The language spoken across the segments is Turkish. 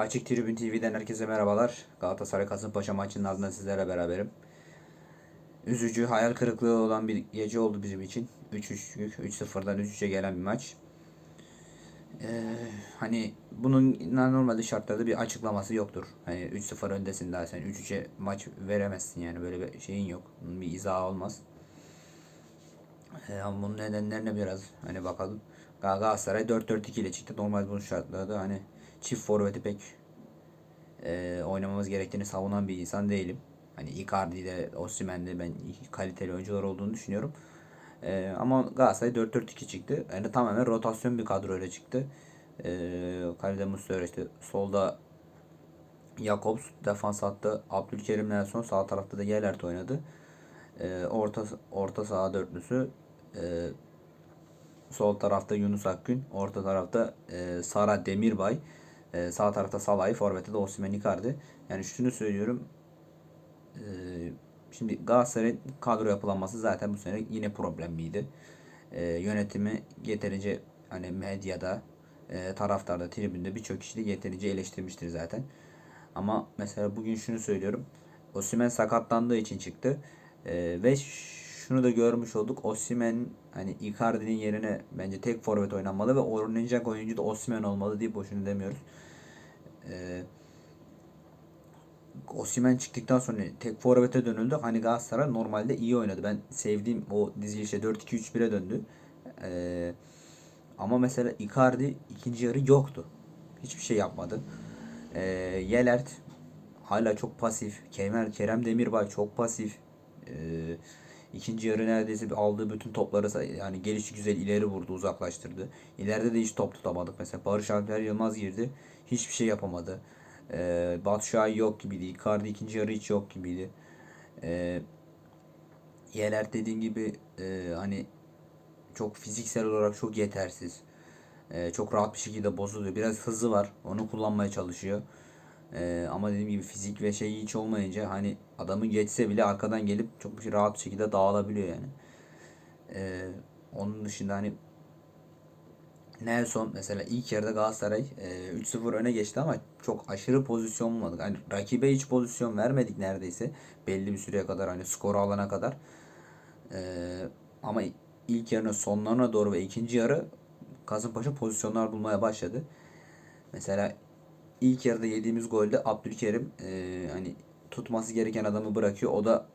Açık Tribün TV'den herkese merhabalar. Galatasaray Kasımpaşa maçının ardından sizlerle beraberim. Üzücü, hayal kırıklığı olan bir gece oldu bizim için. 3-3'lük, 3-0'dan 3-3'e gelen bir maç. Ee, hani bunun normalde şartlarda bir açıklaması yoktur. Hani 3-0 öndesin daha sen 3-3'e maç veremezsin yani böyle bir şeyin yok. Bunun bir izahı olmaz. Ee, bunun nedenlerine biraz hani bakalım. Gal- Galatasaray 4-4-2 ile çıktı. Normal bunun şartlarda hani çift forveti pek e, oynamamız gerektiğini savunan bir insan değilim. Hani Icardi ile Osimhen'de ben kaliteli oyuncular olduğunu düşünüyorum. E, ama Galatasaray 4-4-2 çıktı. Yani tamamen rotasyon bir kadroyla çıktı. E, kalede Muslera işte solda Jakobs defans hattı Abdülkerim Nelson sağ tarafta da Gelert oynadı. E, orta orta saha dörtlüsü e, sol tarafta Yunus Akgün, orta tarafta e, Sara Demirbay, e, sağ tarafta Salah'ı, forvette de Osimhen Icardi. Yani şunu söylüyorum. E, şimdi Galatasaray'ın kadro yapılanması zaten bu sene yine problemliydi. E, yönetimi yeterince hani medyada, e, taraftarda, tribünde birçok kişi de yeterince eleştirmiştir zaten. Ama mesela bugün şunu söylüyorum. Osimhen sakatlandığı için çıktı. E, ve şunu da görmüş olduk. Osimhen hani Icardi'nin yerine bence tek forvet oynanmalı ve oynayacak oyuncu da Osimhen olmalı diye boşuna demiyoruz. Ee, Osimhen çıktıktan sonra tek forvete dönüldü. Hani Galatasaray normalde iyi oynadı. Ben sevdiğim o dizilişe 4-2-3-1'e döndü. Ee, ama mesela Icardi ikinci yarı yoktu. Hiçbir şey yapmadı. Ee, Yelert hala çok pasif. Kemal Kerem Demirbay çok pasif. Ee, ikinci yarı neredeyse aldığı bütün topları yani gelişi güzel ileri vurdu, uzaklaştırdı. İleride de hiç top tutamadık mesela. Barış Alper Yılmaz girdi. Hiçbir şey yapamadı. Ee, Şahin yok gibiydi. Icardi ikinci yarı hiç yok gibiydi. Ee, Yelert dediğim gibi e, hani çok fiziksel olarak çok yetersiz. Ee, çok rahat bir şekilde bozuluyor. Biraz hızı var. Onu kullanmaya çalışıyor. Ee, ama dediğim gibi fizik ve şey hiç olmayınca hani adamı geçse bile arkadan gelip çok bir rahat bir şekilde dağılabiliyor yani. Ee, onun dışında hani Nelson mesela ilk yarıda Galatasaray e, 3-0 öne geçti ama çok aşırı pozisyon bulmadık. Hani rakibe hiç pozisyon vermedik neredeyse. Belli bir süreye kadar hani skoru alana kadar. Ee, ama ilk yarının sonlarına doğru ve ikinci yarı Kasımpaşa pozisyonlar bulmaya başladı. Mesela ilk yarıda yediğimiz golde Abdülkerim e, hani tutması gereken adamı bırakıyor. O da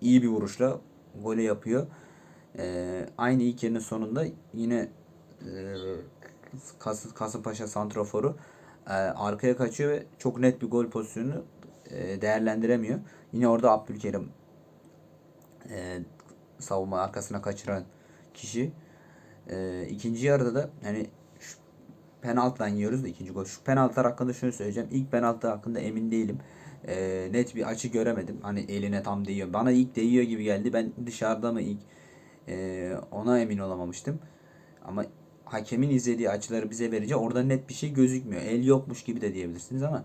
iyi bir vuruşla golü yapıyor. E, aynı ilk yarının sonunda yine e, Kas, Kasımpaşa santraforu e, arkaya kaçıyor ve çok net bir gol pozisyonunu e, değerlendiremiyor. Yine orada Abdülkerim e, savunma arkasına kaçıran kişi. E, ikinci yarıda da hani şu penaltıdan yiyoruz da ikinci gol. Şu penaltılar hakkında şunu söyleyeceğim. İlk penaltı hakkında emin değilim. E, net bir açı göremedim. Hani eline tam değiyor. Bana ilk değiyor gibi geldi. Ben dışarıda mı ilk e, ona emin olamamıştım. Ama hakemin izlediği açıları bize verince orada net bir şey gözükmüyor. El yokmuş gibi de diyebilirsiniz ama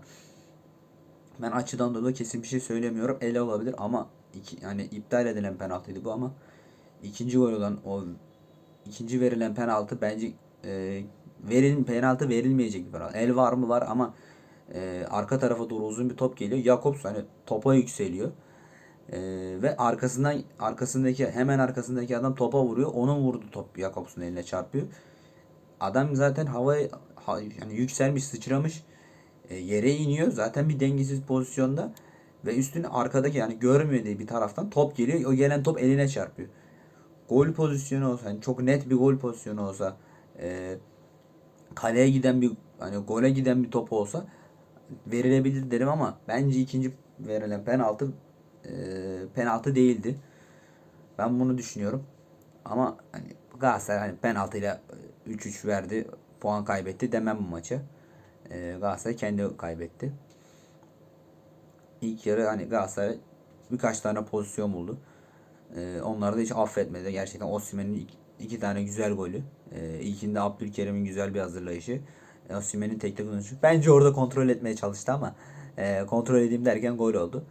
ben açıdan dolayı kesin bir şey söylemiyorum. El olabilir ama iki, yani iptal edilen penaltıydı bu ama ikinci gol olan o ikinci verilen penaltı bence e, verin penaltı verilmeyecek bir penaltı. El var mı var ama e, arka tarafa doğru uzun bir top geliyor. Jakobs hani topa yükseliyor. E, ve arkasından arkasındaki hemen arkasındaki adam topa vuruyor. Onun vurdu top Jakobs'un eline çarpıyor. Adam zaten havaya ha, yani yükselmiş, sıçramış. E, yere iniyor. Zaten bir dengesiz pozisyonda ve üstüne arkadaki yani görmediği bir taraftan top geliyor. O gelen top eline çarpıyor. Gol pozisyonu olsa hani çok net bir gol pozisyonu olsa e, kaleye giden bir hani gole giden bir top olsa verilebilir derim ama bence ikinci verilen penaltı e, penaltı değildi. Ben bunu düşünüyorum. Ama hani Galatasaray hani penaltıyla 3-3 verdi. Puan kaybetti demem bu maçı. E, Galatasaray kendi kaybetti. İlk yarı hani Galatasaray birkaç tane pozisyon buldu. E, onları da hiç affetmedi. Gerçekten Osimhen'in iki, iki tane güzel golü. E, ilkinde Abdülkerim'in güzel bir hazırlayışı. E, Osimhen'in tek tek dönüşü. Bence orada kontrol etmeye çalıştı ama e, kontrol edeyim derken gol oldu.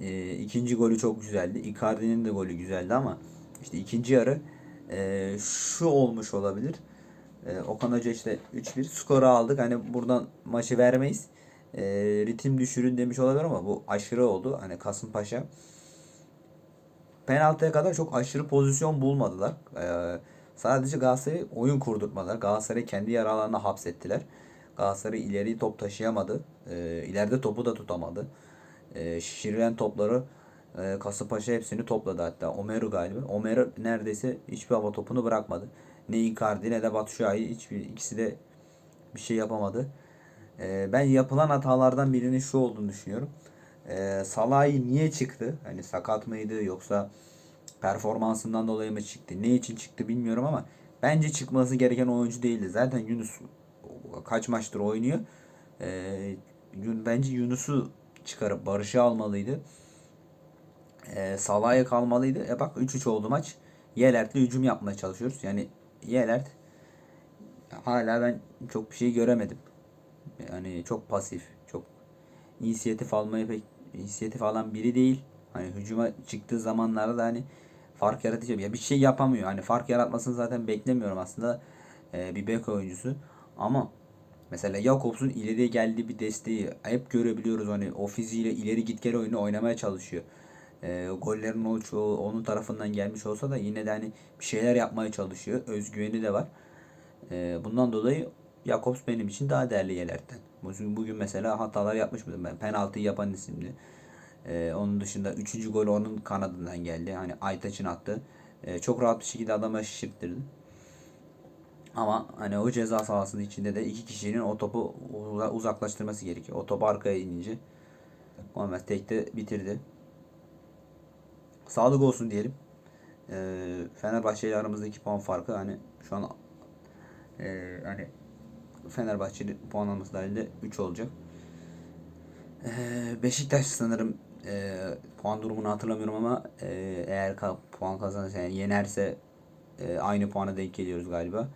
E, ikinci golü çok güzeldi. Icardi'nin de golü güzeldi ama işte ikinci yarı e, şu olmuş olabilir. E, Okan Hoca işte 3-1 skoru aldık. Hani buradan maçı vermeyiz. e, ritim düşürün demiş olabilir ama bu aşırı oldu. Hani Kasımpaşa penaltıya kadar çok aşırı pozisyon bulmadılar. Ee, sadece Galatasaray'a oyun kurdurtmadılar. Galatasaray'ı kendi yaralarına hapsettiler. Galatasaray ileri top taşıyamadı. Ee, ileride topu da tutamadı. Ee, şişirilen topları e, Kasımpaşa hepsini topladı hatta. Omeru galiba. Omeru neredeyse hiçbir hava topunu bırakmadı. Ne Icardi ne de Batu Şua'yı hiçbir ikisi de bir şey yapamadı. Ee, ben yapılan hatalardan birinin şu olduğunu düşünüyorum. Ee, Salah'ı niye çıktı? Hani sakat mıydı yoksa performansından dolayı mı çıktı? Ne için çıktı bilmiyorum ama bence çıkması gereken oyuncu değildi. Zaten Yunus kaç maçtır oynuyor. Ee, bence Yunus'u çıkarıp Barış'ı almalıydı. Ee, Salah'a kalmalıydı. E bak 3-3 oldu maç. Yelert'le hücum yapmaya çalışıyoruz. Yani Yelert hala ben çok bir şey göremedim. Yani çok pasif, çok inisiyatif almayı pek inisiyatif alan biri değil. Hani hücuma çıktığı zamanlarda da hani fark yaratıcı ya bir şey yapamıyor. Hani fark yaratmasını zaten beklemiyorum aslında e, bir bek oyuncusu. Ama mesela Jakobs'un ileriye geldiği bir desteği hep görebiliyoruz. Hani o fiziğiyle ileri git gel oyunu oynamaya çalışıyor. E, gollerin o çoğu onun tarafından gelmiş olsa da yine de hani bir şeyler yapmaya çalışıyor. Özgüveni de var. E, bundan dolayı Jakobs benim için daha değerli Yeler'den. Bugün, bugün mesela hatalar yapmış mıydım ben? Penaltıyı yapan isimdi. Ee, onun dışında 3. gol onun kanadından geldi. Hani Aytaç'ın attı. Ee, çok rahat bir şekilde adama şişirttirdi. Ama hani o ceza sahasının içinde de iki kişinin o topu uza- uzaklaştırması gerekiyor. O top arkaya inince Muhammed tekte bitirdi. Sağlık olsun diyelim. Ee, Fenerbahçe ile aramızdaki puan farkı hani şu an e, hani Fenerbahçe'nin puan alması dahilinde 3 olacak. Beşiktaş sanırım e, puan durumunu hatırlamıyorum ama e, eğer ka- puan kazanırsa yani yenerse e, aynı puana denk geliyoruz galiba.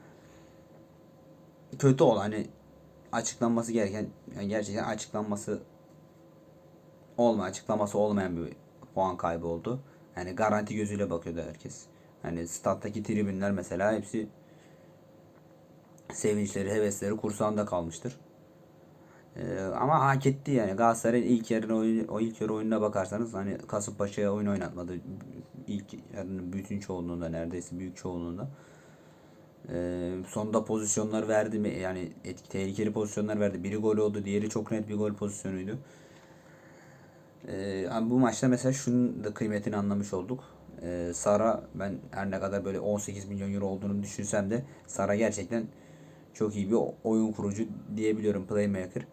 Kötü ol hani açıklanması gereken yani gerçekten açıklanması olma açıklaması olmayan bir puan kaybı oldu. Yani garanti gözüyle bakıyordu herkes. Hani stat'taki tribünler mesela hepsi sevinçleri, hevesleri kursağında kalmıştır. Ee, ama hak etti yani. Galatasaray'ın ilk yarı o ilk yarı oyununa bakarsanız hani Kasımpaşa'ya oyun oynatmadı. İlk yarının bütün çoğunluğunda neredeyse büyük çoğunluğunda. Ee, sonda pozisyonlar verdi mi? Yani etki, tehlikeli pozisyonlar verdi. Biri gol oldu, diğeri çok net bir gol pozisyonuydu. Ee, bu maçta mesela şunun da kıymetini anlamış olduk. Ee, Sara ben her ne kadar böyle 18 milyon euro olduğunu düşünsem de Sara gerçekten çok iyi bir oyun kurucu diyebiliyorum playmaker.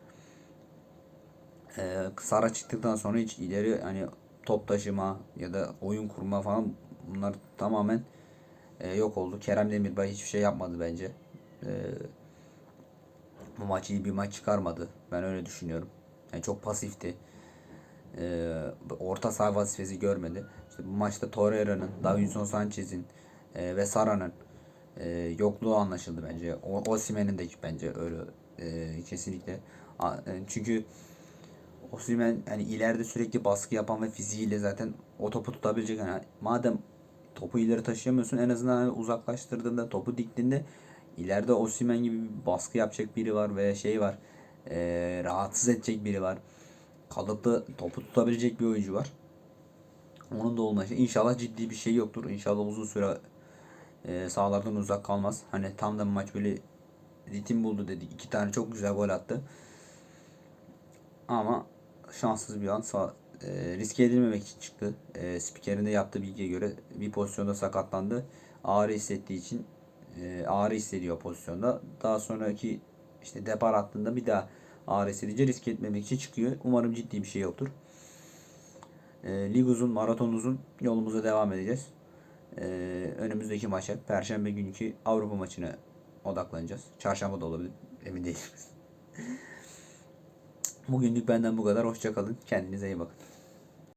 Ee, Sara çıktıktan sonra hiç ileri hani top taşıma ya da oyun kurma falan bunlar tamamen e, yok oldu. Kerem Demirbay hiçbir şey yapmadı bence. Ee, bu maç iyi bir maç çıkarmadı. Ben öyle düşünüyorum. Yani çok pasifti. Ee, orta saha vazifesi görmedi. İşte bu maçta Torreira'nın, Davinson Sanchez'in e, ve Sara'nın e, yokluğu anlaşıldı bence. O Osimhen'in de bence öyle e, kesinlikle. A- e, çünkü Osimhen hani ileride sürekli baskı yapan ve fiziğiyle zaten o topu tutabilecek. Yani madem topu ileri taşıyamıyorsun en azından hani uzaklaştırdığında topu diktiğinde ileride Osimhen gibi bir baskı yapacak biri var ve şey var. e, rahatsız edecek biri var. Kalıplı topu tutabilecek bir oyuncu var. Onun da olması. İnşallah ciddi bir şey yoktur. İnşallah uzun süre e, sahalardan uzak kalmaz. Hani tam da maç böyle ritim buldu dedik. İki tane çok güzel gol attı. Ama şanssız bir an sağ, e, riske edilmemek için çıktı. E, spikerin de yaptığı bilgiye göre bir pozisyonda sakatlandı. Ağrı hissettiği için e, ağrı hissediyor pozisyonda. Daha sonraki işte depar attığında bir daha ağrı hissedince risk etmemek için çıkıyor. Umarım ciddi bir şey yoktur. E, lig uzun, maraton uzun. Yolumuza devam edeceğiz. E, önümüzdeki maça, Perşembe günkü Avrupa maçına odaklanacağız. Çarşamba da olabilir. Emin değilim. Bugünlük benden bu kadar. Hoşçakalın. Kendinize iyi bakın.